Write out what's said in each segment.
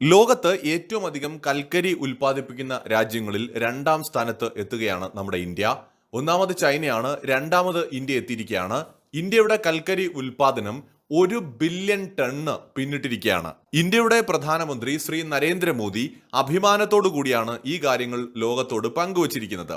ലോകത്ത് ഏറ്റവും അധികം കൽക്കരി ഉൽപ്പാദിപ്പിക്കുന്ന രാജ്യങ്ങളിൽ രണ്ടാം സ്ഥാനത്ത് എത്തുകയാണ് നമ്മുടെ ഇന്ത്യ. ഒന്നാമത് ചൈനയാണ് രണ്ടാമത് ഇന്ത്യ എത്തിയിരിക്കുകയാണ്. ഇന്ത്യയുടെ കൽക്കരി ഉൽപാദനം ഒരു ബില്യൺ ടണ്ണ് പിന്നിട്ടിരിക്കുകയാണ്. ഇന്ത്യയുടെ പ്രധാനമന്ത്രി ശ്രീ നരേന്ദ്രമോദി അഭിമാനത്തോടു കൂടിയാണ് ഈ കാര്യങ്ങൾ ലോകത്തോട് പങ്കുവച്ചിരിക്കുന്നത്.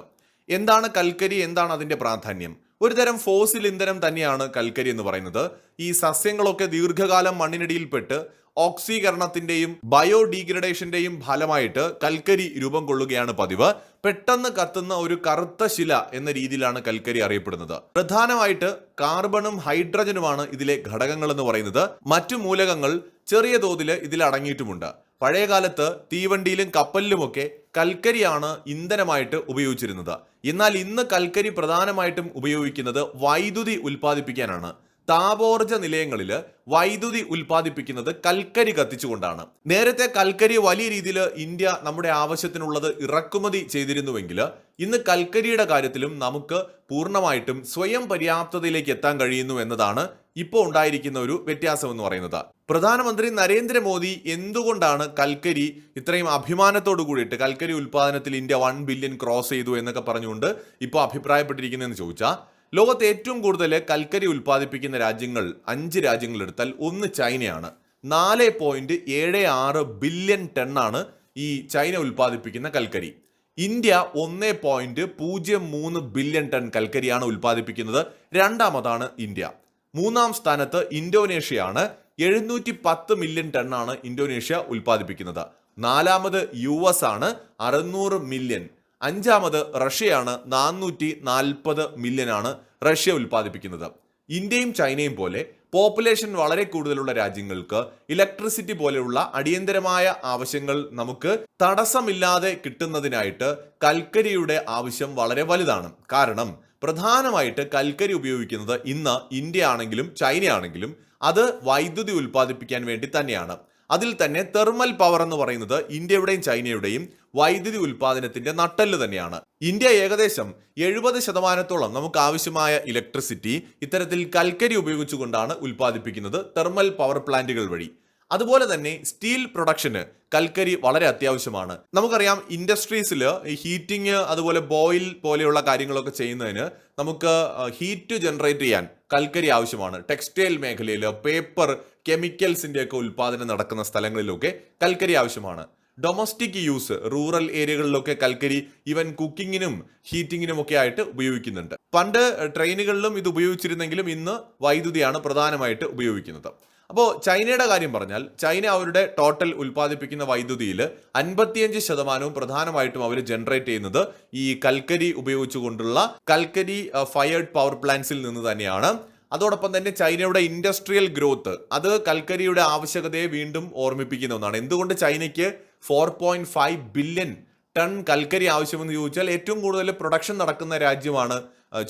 എന്താണ് കൽക്കരി? എന്താണ് അതിന്റെ പ്രാധാന്യം? ഒരുതരം ഫോസിൽ ഇന്ധനം തന്നെയാണ് കൽക്കരി എന്ന് പറയുന്നത്. ഈ സസ്യങ്ങളൊക്കെ ദീർഘകാലം മണ്ണിനടിയിൽപ്പെട്ട് ഓക്സീകരണത്തിന്റെയും ബയോഡീഗ്രഡേഷന്റെയും ഫലമായിട്ട് കൽക്കരി രൂപം കൊള്ളുകയാണ് പതിവ്. പെട്ടെന്ന് കത്തുന്ന ഒരു കറുത്ത ശില എന്ന രീതിയിലാണ് കൽക്കരി അറിയപ്പെടുന്നത്. പ്രധാനമായിട്ട് കാർബണും ഹൈഡ്രജനുമാണ് ഇതിലെ ഘടകങ്ങൾ എന്ന് പറയുന്നത്. മറ്റു മൂലകങ്ങൾ ചെറിയ തോതിൽ ഇതിൽ അടങ്ങിയിട്ടുമുണ്ട്. പഴയകാലത്ത് തീവണ്ടിയിലും കപ്പലിലുമൊക്കെ കൽക്കരിയാണ് ഇന്ധനമായിട്ട് ഉപയോഗിച്ചിരുന്നത്. എന്നാൽ ഇന്ന് കൽക്കരി പ്രധാനമായിട്ടും ഉപയോഗിക്കുന്നത് വൈദ്യുതി ഉൽപ്പാദിപ്പിക്കാനാണ്. താപോർജ നിലയങ്ങളിൽ വൈദ്യുതി ഉൽപ്പാദിപ്പിക്കുന്നത് കൽക്കരി കത്തിച്ചുകൊണ്ടാണ്. നേരത്തെ കൽക്കരി വലിയ രീതിയിൽ ഇന്ത്യ നമ്മുടെ ആവശ്യത്തിനുള്ളത് ഇറക്കുമതി ചെയ്തിരുന്നുവെങ്കിൽ ഇന്ന് കൽക്കരിയുടെ കാര്യത്തിലും നമുക്ക് പൂർണമായിട്ടും സ്വയം പര്യാപ്തതയിലേക്ക് എത്താൻ കഴിയുന്നു എന്നതാണ് ഇപ്പോൾ ഉണ്ടായിരിക്കുന്ന ഒരു വ്യത്യാസം എന്ന് പറയുന്നത്. പ്രധാനമന്ത്രി നരേന്ദ്രമോദി എന്തുകൊണ്ടാണ് കൽക്കരി ഇത്രയും അഭിമാനത്തോടു കൂടിയിട്ട് കൽക്കരി ഉൽപ്പാദനത്തിൽ ഇന്ത്യ വൺ ബില്യൺ ക്രോസ് ചെയ്തു എന്നൊക്കെ പറഞ്ഞുകൊണ്ട് ഇപ്പോൾ അഭിപ്രായപ്പെട്ടിരിക്കുന്നതെന്ന് ചോദിച്ചാൽ ലോകത്ത് ഏറ്റവും കൂടുതൽ കൽക്കരി ഉൽപ്പാദിപ്പിക്കുന്ന രാജ്യങ്ങൾ അഞ്ച് രാജ്യങ്ങൾ എടുത്താൽ ഒന്ന് ചൈനയാണ്. നാല് പോയിന്റ് ഏഴ് ആറ് ബില്യൺ ടണ്ണാണ് ഈ ചൈന ഉൽപ്പാദിപ്പിക്കുന്ന കൽക്കരി. ഇന്ത്യ ഒന്ന് പോയിന്റ് പൂജ്യം മൂന്ന് ബില്യൺ ടൺ കൽക്കരിയാണ് ഉൽപ്പാദിപ്പിക്കുന്നത്. രണ്ടാമതാണ് ഇന്ത്യ. മൂന്നാം സ്ഥാനത്ത് ഇന്തോനേഷ്യയാണ്. എഴുന്നൂറ്റി പത്ത് മില്യൺ ടണ്ണാണ് ഇന്തോനേഷ്യ ഉൽപ്പാദിപ്പിക്കുന്നത്. നാലാമത് യു എസ് ആണ്. അറുന്നൂറ് മില്യൺ. അഞ്ചാമത് റഷ്യയാണ് നാനൂറ്റി നാൽപ്പത് മില്യൺ ആണ് റഷ്യ ഉൽപ്പാദിപ്പിക്കുന്നത്. ഇന്ത്യയും ചൈനയും പോലെ പോപ്പുലേഷൻ വളരെ കൂടുതലുള്ള രാജ്യങ്ങൾക്ക് ഇലക്ട്രിസിറ്റി പോലെയുള്ള അടിയന്തരമായ ആവശ്യങ്ങൾ നമുക്ക് തടസ്സമില്ലാതെ കിട്ടുന്നതിനായിട്ട് കൽക്കരിയുടെ ആവശ്യം വളരെ വലുതാണ്. കാരണം പ്രധാനമായിട്ട് കൽക്കരി ഉപയോഗിക്കുന്നത് ഇന്ന് ഇന്ത്യ ആണെങ്കിലും ചൈന ആണെങ്കിലും അത് വൈദ്യുതി ഉൽപ്പാദിപ്പിക്കാൻ വേണ്ടി തന്നെയാണ്. അതിൽ തന്നെ തെർമൽ പവർ എന്ന് പറയുന്നത് ഇന്ത്യയുടെയും ചൈനയുടെയും വൈദ്യുതി ഉൽപാദനത്തിന്റെ നട്ടെല്ല് തന്നെയാണ്. ഇന്ത്യ ഏകദേശം എഴുപത് ശതമാനത്തോളം നമുക്ക് ആവശ്യമായ ഇലക്ട്രിസിറ്റി ഇത്തരത്തിൽ കൽക്കരി ഉപയോഗിച്ചുകൊണ്ടാണ് ഉൽപ്പാദിപ്പിക്കുന്നത് തെർമൽ പവർ പ്ലാന്റുകൾ വഴി. അതുപോലെ തന്നെ സ്റ്റീൽ പ്രൊഡക്ഷന് കൽക്കരി വളരെ അത്യാവശ്യമാണ്. നമുക്കറിയാം ഇൻഡസ്ട്രീസിൽ ഹീറ്റിംഗ് അതുപോലെ ബോയിൽ പോലെയുള്ള കാര്യങ്ങളൊക്കെ ചെയ്യുന്നതിന് നമുക്ക് ഹീറ്റ് ജനറേറ്റ് ചെയ്യാൻ കൽക്കരി ആവശ്യമാണ്. ടെക്സ്റ്റൈൽ മേഖലയിൽ പേപ്പർ കെമിക്കൽസിന്റെ ഒക്കെ ഉൽപ്പാദനം നടക്കുന്ന സ്ഥലങ്ങളിലൊക്കെ കൽക്കരി ആവശ്യമാണ്. ഡൊമസ്റ്റിക് യൂസ് റൂറൽ ഏരിയകളിലൊക്കെ കൽക്കരി ഈവൻ കുക്കിങ്ങിനും ഹീറ്റിങ്ങിനും ഒക്കെ ആയിട്ട് ഉപയോഗിക്കുന്നുണ്ട്. പണ്ട് ട്രെയിനുകളിലും ഇത് ഉപയോഗിച്ചിരുന്നെങ്കിലും ഇന്ന് വൈദ്യുതിയാണ് പ്രധാനമായിട്ട് ഉപയോഗിക്കുന്നത്. അപ്പോൾ ചൈനയുടെ കാര്യം പറഞ്ഞാൽ ചൈന അവരുടെ ടോട്ടൽ ഉൽപ്പാദിപ്പിക്കുന്ന വൈദ്യുതിയിൽ അൻപത്തിയഞ്ച് ശതമാനവും പ്രധാനമായിട്ടും അവർ ജനറേറ്റ് ചെയ്യുന്നത് ഈ കൽക്കരി ഉപയോഗിച്ചുകൊണ്ടുള്ള കൽക്കരി ഫയർഡ് പവർ പ്ലാന്റ്സിൽ നിന്ന് തന്നെയാണ്. അതോടൊപ്പം തന്നെ ചൈനയുടെ ഇൻഡസ്ട്രിയൽ ഗ്രോത്ത് അത് കൽക്കരിയുടെ ആവശ്യകതയെ വീണ്ടും ഓർമ്മിപ്പിക്കുന്ന ഒന്നാണ്. എന്തുകൊണ്ട് ചൈനയ്ക്ക് four point five billion ton കൽക്കരി ആവശ്യമെന്ന് ചോദിച്ചാൽ ഏറ്റവും കൂടുതൽ പ്രൊഡക്ഷൻ നടക്കുന്ന രാജ്യമാണ്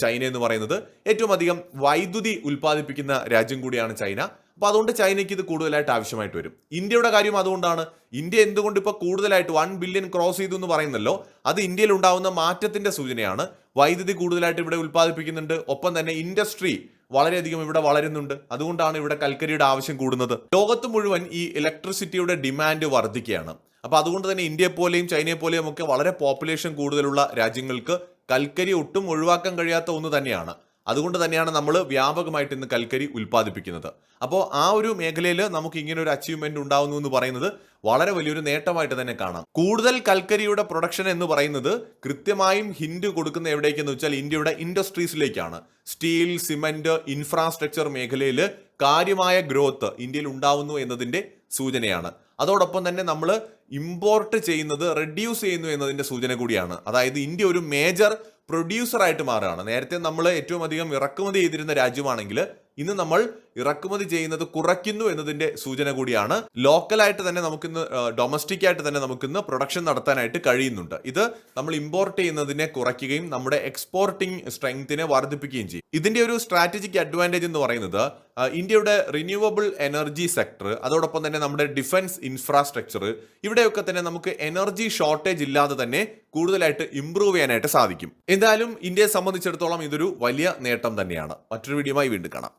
ചൈന എന്ന് പറയുന്നത്. ഏറ്റവും അധികം വൈദ്യുതി ഉൽപ്പാദിപ്പിക്കുന്ന രാജ്യം കൂടിയാണ് ചൈന. അപ്പൊ അതുകൊണ്ട് ചൈനയ്ക്ക് ഇത് കൂടുതലായിട്ട് ആവശ്യമായിട്ട് വരും. ഇന്ത്യയുടെ കാര്യം അതുകൊണ്ടാണ്. ഇന്ത്യ എന്തുകൊണ്ട് ഇപ്പൊ കൂടുതലായിട്ട് വൺ ബില്യൺ ക്രോസ് ചെയ്തു എന്ന് പറയുന്നല്ലോ അത് ഇന്ത്യയിൽ ഉണ്ടാവുന്ന മാറ്റത്തിന്റെ സൂചനയാണ്. വൈദ്യുതി കൂടുതലായിട്ട് ഇവിടെ ഉൽപ്പാദിപ്പിക്കുന്നുണ്ട്. ഒപ്പം തന്നെ ഇൻഡസ്ട്രി വളരെയധികം ഇവിടെ വളരുന്നുണ്ട്. അതുകൊണ്ടാണ് ഇവിടെ കൽക്കരിയുടെ ആവശ്യം കൂടുന്നത്. ലോകത്ത് മുഴുവൻ ഈ ഇലക്ട്രിസിറ്റിയുടെ ഡിമാൻഡ് വർദ്ധിക്കുകയാണ്. അപ്പോൾ അതുകൊണ്ട് തന്നെ ഇന്ത്യയെ പോലെയും ചൈനയെ പോലെയും ഒക്കെ വളരെ പോപ്പുലേഷൻ കൂടുതലുള്ള രാജ്യങ്ങൾക്ക് കൽക്കരി ഒട്ടും ഒഴിവാക്കാൻ കഴിയാത്ത ഒന്ന് തന്നെയാണ്. അതുകൊണ്ട് തന്നെയാണ് നമ്മൾ വ്യാപകമായിട്ട് ഇന്ന് കൽക്കരി ഉൽപ്പാദിപ്പിക്കുന്നത്. അപ്പോൾ ആ ഒരു മേഖലയിൽ നമുക്ക് ഇങ്ങനെ ഒരു അച്ചീവ്മെന്റ് ഉണ്ടാവുന്നു എന്ന് പറയുന്നത് വളരെ വലിയൊരു നേട്ടമായിട്ട് തന്നെ കാണാം. കൂടുതൽ കൽക്കരിയുടെ പ്രൊഡക്ഷൻ എന്ന് പറയുന്നത് കൃത്യമായും ഹിൻഡ് കൊടുക്കുന്ന എവിടേക്കെന്ന് വെച്ചാൽ ഇന്ത്യയുടെ ഇൻഡസ്ട്രീസിലേക്കാണ് സ്റ്റീൽ സിമെന്റ് ഇൻഫ്രാസ്ട്രക്ചർ മേഖലയിൽ കാര്യമായ ഗ്രോത്ത് ഇന്ത്യയിൽ ഉണ്ടാവുന്നു എന്നതിന്റെ സൂചനയാണ്. അതോടൊപ്പം തന്നെ നമ്മൾ ഇമ്പോർട്ട് ചെയ്യുന്നത് റെഡ്യൂസ് ചെയ്യുന്നു എന്നതിന്റെ സൂചന കൂടിയാണ്. അതായത് ഇന്ത്യ ഒരു മേജർ പ്രൊഡ്യൂസറായിട്ട് മാറുകയാണ്. നേരത്തെ നമ്മൾ ഏറ്റവും അധികം ഇറക്കുമതി ചെയ്തിരുന്ന രാജ്യമാണെങ്കിൽ ഇന്ന് നമ്മൾ ഇറക്കുമതി ചെയ്യുന്നത് കുറയ്ക്കുന്നു എന്നതിന്റെ സൂചന കൂടിയാണ്. ലോക്കലായിട്ട് തന്നെ നമുക്കിന്ന് ഡൊമസ്റ്റിക് ആയിട്ട് തന്നെ നമുക്കിന്ന് പ്രൊഡക്ഷൻ നടത്താനായിട്ട് കഴിയുന്നുണ്ട്. ഇത് നമ്മൾ ഇമ്പോർട്ട് ചെയ്യുന്നതിനെ കുറയ്ക്കുകയും നമ്മുടെ എക്സ്പോർട്ടിംഗ് സ്ട്രെങ്തിനെ വർദ്ധിപ്പിക്കുകയും ചെയ്യും. ഇതിന്റെ ഒരു സ്ട്രാറ്റജിക് അഡ്വാന്റേജ് എന്ന് പറയുന്നത് ഇന്ത്യയുടെ റിന്യൂവബിൾ എനർജി സെക്ടർ അതോടൊപ്പം തന്നെ നമ്മുടെ ഡിഫൻസ് ഇൻഫ്രാസ്ട്രക്ചർ ഇവിടെയൊക്കെ തന്നെ നമുക്ക് എനർജി ഷോർട്ടേജ് ഇല്ലാതെ തന്നെ കൂടുതലായിട്ട് ഇമ്പ്രൂവ് ചെയ്യാനായിട്ട് സാധിക്കും. എന്തായാലും ഇന്ത്യയെ സംബന്ധിച്ചിടത്തോളം ഇതൊരു വലിയ നേട്ടം തന്നെയാണ്. മറ്റൊരു വീഡിയോയുമായി വീണ്ടും കാണാം.